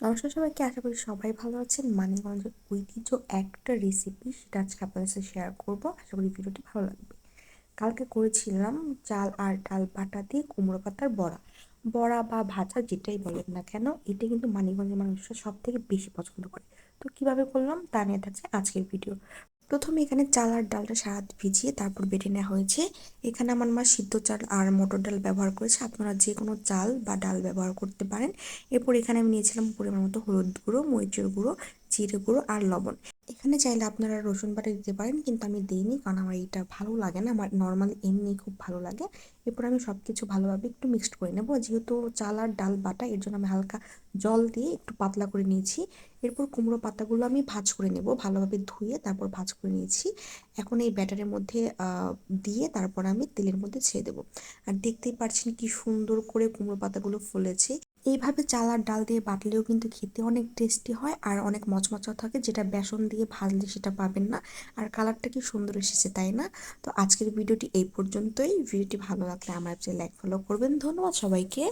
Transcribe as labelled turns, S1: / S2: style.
S1: নমস্কার সবাইকে, আশা করি সবাই ভালো আছেন। মানিকগঞ্জের ঐতিহ্য একটা রেসিপি সেটা আজকে আপনাদের সাথে শেয়ার করব। আশা করি ভিডিওটি ভালো লাগবে। কালকে করেছিলাম চাল আর ডাল বাটা দিয়ে কুমড়ো পাতার বড়া। বড়া বা ভাজা যেটাই বলেন না কেন, এটা কিন্তু মানিকগঞ্জের মানুষরা সব থেকে বেশি পছন্দ করে। তো কীভাবে করলাম তা নিয়ে থাকছে আজকের ভিডিও প্রথমে এখানে চাল আর ডালটা সারা ভিজিয়ে তারপর বেটে নেওয়া হয়েছে। এখানে আমার মা সিদ্ধ চাল আর মটর ডাল ব্যবহার করেছে। আপনারা যে কোনো চাল বা ডাল ব্যবহার করতে পারেন। এরপর এখানে আমি নিয়েছিলাম পরিমাণ মতো হলুদ গুঁড়ো, মরিচের গুঁড়ো জিরে গুঁড়ো আর লবণ। এখানে চাইলে আপনারা রসুন বাটা দিতে পারেন, কিন্তু আমি দিইনি কারণ আমার এইটা ভালো লাগে না। আমার নর্মালি এমনি খুব ভালো লাগে। এরপর আমি সব কিছু ভালোভাবে একটু মিক্সড করে নেব। যেহেতু চাল আর ডাল বাটা, এর জন্য আমি হালকা জল দিয়ে একটু পাতলা করে নিয়েছি। এরপর কুমড়ো পাতাগুলো আমি ভাজ করে নেব, ভালোভাবে ধুয়ে তারপর ভাজ করে নিয়েছি। এখন এই ব্যাটারের মধ্যে দিয়ে তারপর আমি তেলের মধ্যে ছেড়ে দেবো। আর দেখতেই পাচ্ছেন কি সুন্দর করে কুমড়ো পাতাগুলো ফুলেছে। এইভাবে চালার ডাল দিয়ে বাটলেও কিন্তু খেতে অনেক টেস্টি হয় আর অনেক মচমচা থাকে, যেটা বেসন দিয়ে ভাজলে সেটা পাবেন না। আর কালারটা কি সুন্দর এসেছে, তাই না? তো আজকের ভিডিওটি এই পর্যন্তই। ভিডিওটি ভালো লাগলে আমার লাইক, ফলো করবেন। ধন্যবাদ সবাইকে।